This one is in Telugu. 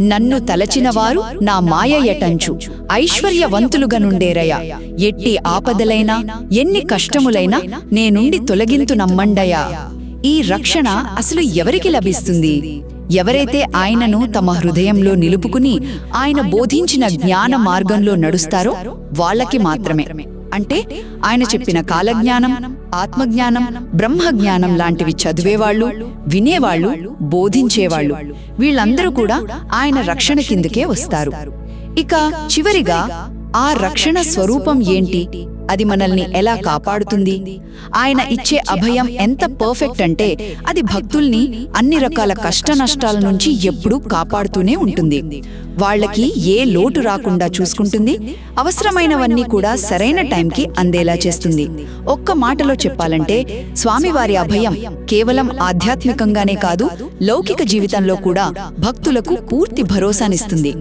నన్ను తలచినవారు నా మాయ ఎటంచు ఐశ్వర్యవంతులుగనుండేరయ ఎట్టి ఆపదలైనా ఎన్ని కష్టములైనా నేనుండి తొలగింతు నమ్మండయా ఈ రక్షణ అసలు ఎవరికి లభిస్తుంది? ఎవరైతే ఆయనను తమ హృదయంలో నిలుపుకుని ఆయన బోధించిన జ్ఞాన మార్గంలో నడుస్తారో వాళ్ళకి మాత్రమే. అంటే ఆయన చెప్పిన కాలజ్ఞానం ఆత్మజ్ఞానం బ్రహ్మజ్ఞానం లాంటివి చదివేవాళ్ళు వినేవాళ్ళు బోధించేవాళ్ళు. వీళ్ళందరూ కూడా ఆయన రక్షణ కిందకే వస్తారు. ఇక చివరిగా ఆ రక్షణ స్వరూపం ఏంటి? అది మనల్ని ఎలా కాపాడుతుంది? ఆయన ఇచ్చే అభయం ఎంత పర్ఫెక్ట్ అంటే అది భక్తుల్ని అన్ని రకాల కష్ట నష్టాల నుంచి ఎప్పుడూ కాపాడుతూనే ఉంటుంది. వాళ్ళకి ఏ లోటు రాకుండా చూసుకుంటుంది? అవసరమైనవన్నీ కూడా సరైన టైంకి అందేలా చేస్తుంది. ఒక్క మాటలో చెప్పాలంటే స్వామివారి అభయం కేవలం ఆధ్యాత్మికంగానే కాదు లౌకిక జీవితంలో కూడా భక్తులకు పూర్తి భరోసానిస్తుంది.